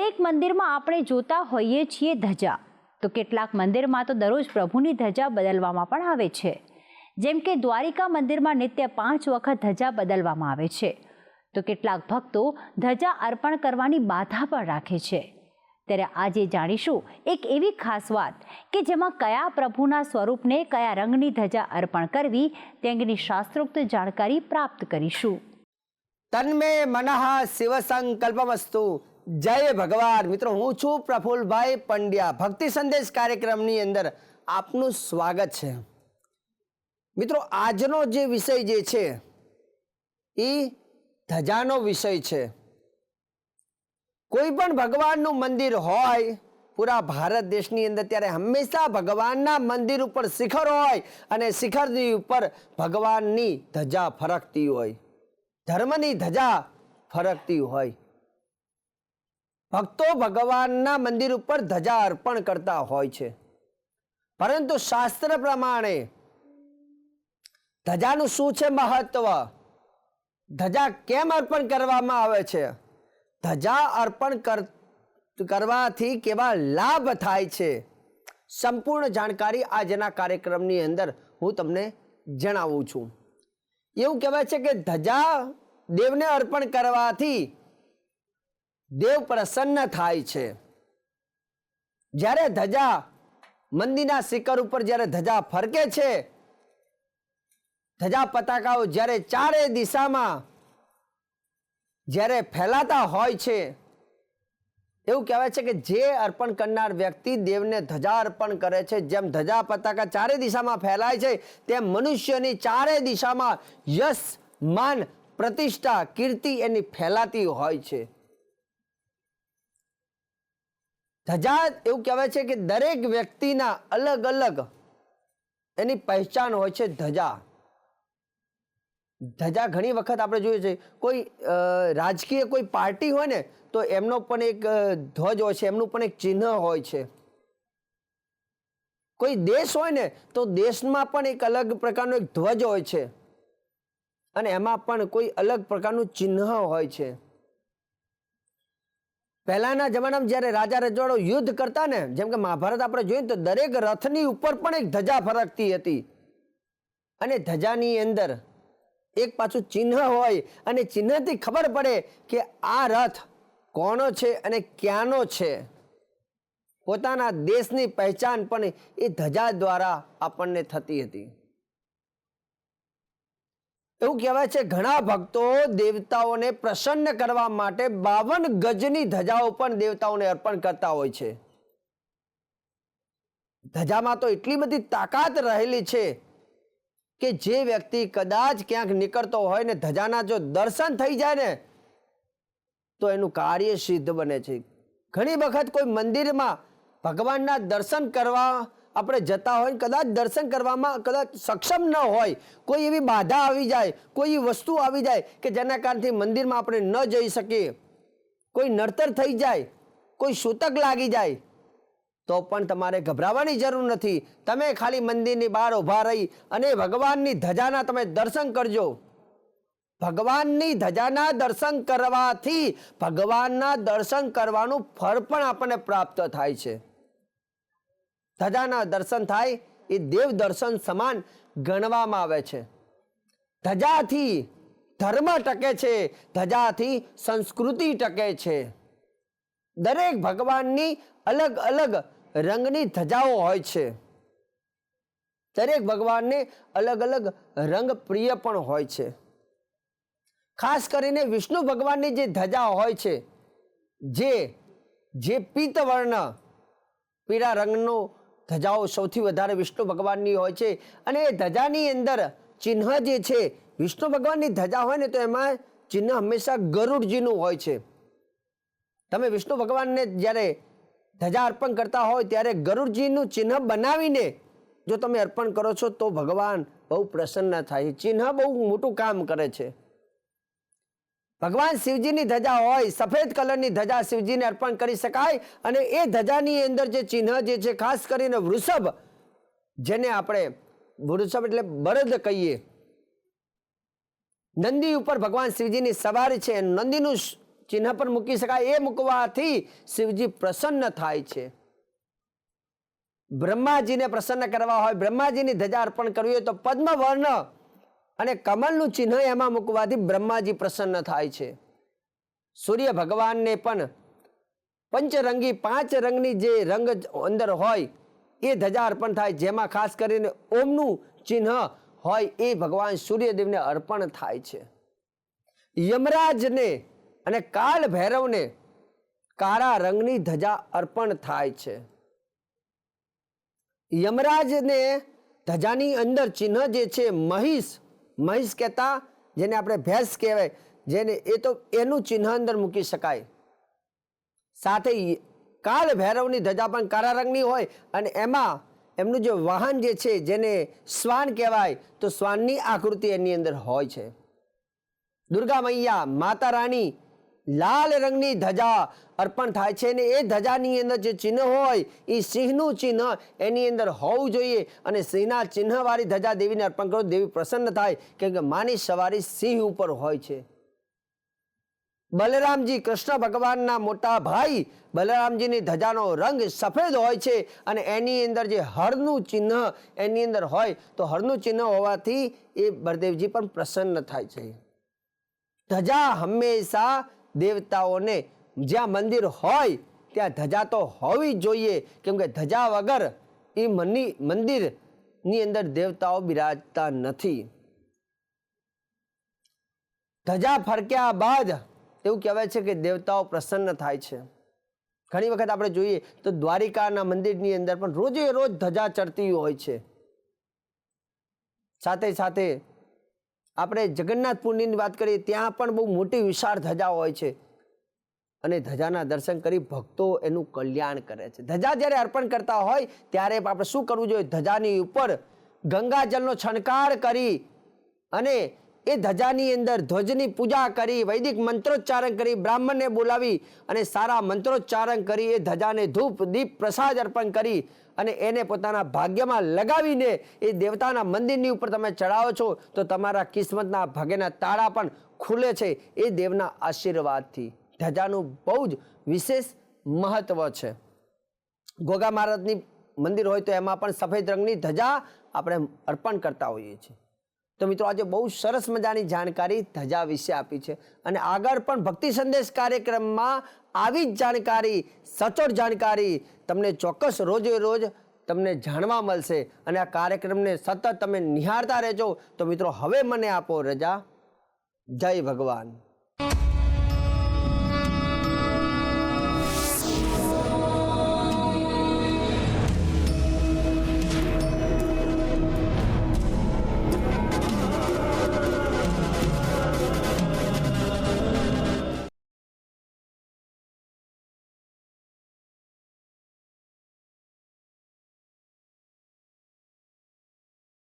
દરેક મંદિરમાં આપણે જોતા હોઈએ છીએ ધજા. તો કેટલાક મંદિરમાં તો દરરોજ પ્રભુની ધજા બદલવામાં પણ આવે છે. જેમ કે દ્વારિકા મંદિરમાં નિત્ય પાંચ વખત ધજા બદલવામાં આવે છે. તો કેટલાક ભક્તો ધજા અર્પણ કરવાની બાધા પણ રાખે છે. ત્યારે આજે જાણીશું એક એવી ખાસ વાત કે જેમાં કયા પ્રભુના સ્વરૂપને કયા રંગની ધજા અર્પણ કરવી તે અંગેની શાસ્ત્રોક્ત જાણકારી પ્રાપ્ત કરીશું. તન્મે મનઃ શિવ સંકલ્પમસ્તુ જય ભગવાન. મિત્રો, હું છું પ્રફુલભાઈ પંડ્યા. ભક્તિ સંદેશ કાર્યક્રમની અંદર આપનું સ્વાગત છે. મિત્રો, આજનો જે વિષય જે છે, એ ધજાનો વિષય છે. કોઈ પણ ભગવાનનું મંદિર હોય, પૂરા ભારત દેશની અંદર ત્યારે હંમેશા ભગવાનના મંદિર ઉપર શિખર હોય અને શિખરની ઉપર ભગવાનની ધજા ફરકતી હોય. ધર્મની ધજા ફરકતી હોય. ભક્તો ભગવાનના મંદિર ઉપર ધજા અર્પણ કરતા હોય છે. પરંતુ શાસ્ત્ર પ્રમાણે ધજાનું શું છે મહત્વ? ધજા કેમ અર્પણ કરવામાં આવે છે? ધજા અર્પણ કર, કરવાથી કેવા લાભ થાય છે? સંપૂર્ણ જાણકારી આજના કાર્યક્રમની અંદર હું તમને જણાવું છું. એવું કહેવાય છે કે ધજા દેવને અર્પણ કરવાથી દેવ પ્રસન્ન થાય છે. જ્યારે ધજા મંદિરના શિખર ઉપર જ્યારે ધજા ફરકે છે, ધજા પતાકાઓ જ્યારે ચારે દિશામાં જ્યારે ફેલાતા હોય છે, એવું કહેવાય છે કે જે અર્પણ કરનાર વ્યક્તિ દેવને ધજા અર્પણ કરે છે, જેમ ધજા પતાકા ચારે દિશામાં ફેલાય છે, તેમ મનુષ્યની ચારે દિશામાં યશ, માન, પ્રતિષ્ઠા, કીર્તિ એની ફેલાતી હોય છે. ધજા એવું કહેવાય છે કે દરેક વ્યક્તિના અલગ અલગ એની પહેચાન હોય છે ધજા. ધજા ઘણી વખત આપણે જોઈએ છે, કોઈ રાજકીય કોઈ પાર્ટી હોય ને, તો એમનો પણ એક ધ્વજ હોય છે, એમનું પણ એક ચિહ્ન હોય છે. કોઈ દેશ હોય ને, તો દેશમાં પણ એક અલગ પ્રકારનો એક ધ્વજ હોય છે. અને એમાં પણ કોઈ અલગ પ્રકારનું ચિહ્ન હોય છે. પહેલાના જમાનામાં જ્યારે રાજા રજવાડો યુદ્ધ કરતા ને, જેમ કે મહાભારત આપણે જોઈએ તો દરેક રથની ઉપર પણ એક ધજા ફરકતી હતી. અને ધજાની અંદર એક પાછું ચિહ્ન હોય, અને ચિહ્નથી ખબર પડે કે આ રથ કોનો છે અને ક્યાંનો છે. પોતાના દેશની પહેચાન પણ એ ધજા દ્વારા આપણને થતી હતી. એવું કહેવાય છે, ઘણા ભક્તો દેવતાઓને પ્રસન્ન કરવા માટે બાવન ગજની ધજાઓ પણ દેવતાઓને અર્પણ કરતા હોય છે. ધજામાં તો એટલી બધી તાકાત રહેલી છે કે જે વ્યક્તિ કદાચ ક્યાંક નીકળતો હોય ને ધજાના જો દર્શન થઈ જાય ને, તો એનું કાર્ય સિદ્ધ બને છે. ઘણી વખત કોઈ મંદિરમાં ભગવાનના દર્શન કરવા આપણે જતા હોય કદાચ દર્શન કરવામાં કદાચ સક્ષમ ન હોય, કોઈ એવી બાધા આવી જાય, કોઈ વસ્તુ આવી જાય કે જેના કારણથી મંદિરમાં આપણે ન જઈ શકીએ. કોઈ નડતર થઈ જાય, કોઈ સૂતક લાગી જાય, તો પણ તમારે ગભરાવાની જરૂર નથી. તમે ખાલી મંદિરની બહાર ઊભા રહી અને ભગવાનની ધજાના તમે દર્શન કરજો. ભગવાનની ધજાના દર્શન કરવાથી ભગવાનના દર્શન કરવાનું ફળ પણ આપણને પ્રાપ્ત થાય છે. ધજાના દર્શન થાય એ દેવ દર્શન સમાન ગણવામાં આવે છે. ધજાથી ધર્મ ટકે છે, ધજાથી સંસ્કૃતિ ટકે છે. દરેક ભગવાનની અલગ અલગ રંગની ધજાઓ હોય છે. દરેક ભગવાનને અલગ અલગ રંગ પ્રિય પણ હોય છે. ખાસ કરીને વિષ્ણુ ભગવાનની જે ધજા હોય છે, જે જે પિત્તવર્ણ પીળા રંગનો ધજાઓ સૌથી વધારે વિષ્ણુ ભગવાનની હોય છે અને એ ધજાની અંદર ચિહ્ન જે છે, વિષ્ણુ ભગવાનની ધજા હોય ને તો એમાં ચિહ્ન હંમેશા ગરુડજીનું હોય છે. તમે વિષ્ણુ ભગવાનને જ્યારે ધજા અર્પણ કરતા હોય ત્યારે ગરુડજીનું ચિહ્ન બનાવીને જો તમે અર્પણ કરો છો તો ભગવાન બહુ પ્રસન્ન થાય ચિહ્ન બહુ મોટું કામ કરે છે. ભગવાન શિવજીની ધજા હોય, સફેદ કલરની ધજા શિવજીને અર્પણ કરી શકાય અને એ ધજાની અંદર જે ચિહ્ન જે છે, ખાસ કરીને વૃષભ, જેને આપણે વૃષભ એટલે બળદ કહીએ, નંદી ઉપર ભગવાન શિવજીની સવારી છે. નંદીનું ચિહ્ન પર મૂકી શકાય. એ મૂકવાથી શિવજી પ્રસન્ન થાય છે. બ્રહ્માજીને પ્રસન્ન કરવા હોય, બ્રહ્માજીની ધજા અર્પણ કરવી હોય તો પદ્મવર્ણ અને કમલનું ચિહ્ન એમાં મૂકવાથી બ્રહ્માજી પ્રસન્ન થાય છે. સૂર્ય ભગવાનને પણ પંચરંગી પાંચ રંગની જે રંગ અંદર હોય એ ધજા અર્પણ થાય, જેમાં ખાસ કરીને ઓમનું ચિહ્ન હોય એ ભગવાન સૂર્યદેવને અર્પણ થાય છે. યમરાજને અને કાળ ભૈરવને કાળા રંગની ધજા અર્પણ થાય છે. યમરાજને ધજાની અંદર ચિહ્ન જે છે, મહિષ મહિષ કહેતા, જેને આપણે ભેંસ કહેવાય, જેને એ તો એનું ચિહ્ન અંદર મૂકી શકાય. સાથે કાળ ભૈરવની ધજા પણ કાળા રંગની હોય અને એમાં એમનું જે વાહન જે છે, જેને શ્વાન કહેવાય, તો શ્વાનની આકૃતિ એની અંદર હોય છે. દુર્ગા મૈયા, માતા રાણી લાલ રંગની ધજા અર્પણ થાય છે અને એ ધજાની અંદર જે ચિહ્ન હોય, એ સિંહનું ચિહ્ન એની અંદર હોવું જોઈએ અને સિંહના ચિહ્નવાળી ધજા દેવીને અર્પણ કરો. દેવી પ્રસન્ન થાય કેમ કે માની સવારી સિંહ ઉપર હોય છે. બલરામજી કૃષ્ણ ભગવાનના મોટા ભાઈ બલરામજીની ધજાનો રંગ સફેદ હોય છે અને એની અંદર જે હળનું ચિહ્ન એની અંદર હોય, તો હળનું ચિહ્ન હોવાથી એ બળદેવજી પણ પ્રસન્ન થાય છે. ધજા હંમેશા દેવતાઓને જ્યાં મંદિર હોય, ત્યાં ધજા તો હોવી જોઈએ. કેમ કે ધજા વગર એ મની, મંદિરની અંદર દેવતાઓ બિરાજતા નથી. ધજા ફરક્યા બાદ એવું કહેવાય છે કે દેવતાઓ પ્રસન્ન થાય છે. ઘણી વખત આપણે જોઈએ તો દ્વારિકાના મંદિરની અંદર પણ રોજે રોજ ધજા ચડતી હોય છે. સાથે સાથે આપણે જગન્નાથપુરની વાત કરીએ, ત્યાં પણ બહુ મોટી વિશાળ ધજા હોય છે. અને ધજાના દર્શન કરી ભક્તો એનું કલ્યાણ કરે છે. ધજા જ્યારે અર્પણ કરતા હોય, ત્યારે આપણે શું કરવું જોઈએ? ધજાની ઉપર ગંગાજળનો છણકાર કરી અને એ ધજાની અંદર ધ્વજની પૂજા કરી, વૈદિક મંત્રોચ્ચારણ કરી, બ્રાહ્મણને બોલાવી અને સારા મંત્રોચ્ચારણ કરી, એ ધજાને ધૂપ, દીપ, પ્રસાદ અર્પણ કરી અને એને પોતાના ભાગ્યમાં લગાવીને એ દેવતાના મંદિરની ઉપર તમે ચડાવો છો, તો તમારા કિસ્મતના ભાગ્યના તાળા પણ ખુલે છે એ દેવના આશીર્વાદથી. ધજાનું બહુ જ વિશેષ મહત્વ છે. ગોગા મહારાજની મંદિર હોય તો એમાં પણ સફેદ રંગની ધજા આપણે અર્પણ કરતા હોઈએ છીએ. તો મિત્રો આજે બહુ સરસ મજાની જાણકારી ધજા વિશે આપી છે. અને આગળ પણ ભક્તિ સંદેશ કાર્યક્રમમાં આવી જ જાણકારી, સચોટ જાણકારી તમને ચોક્કસ રોજે રોજ તમને જાણવા મળશે. અને આ કાર્યક્રમને સતત તમે નિહાળતા રહેજો. તો મિત્રો હવે મને આપો રજા. જય ભગવાન.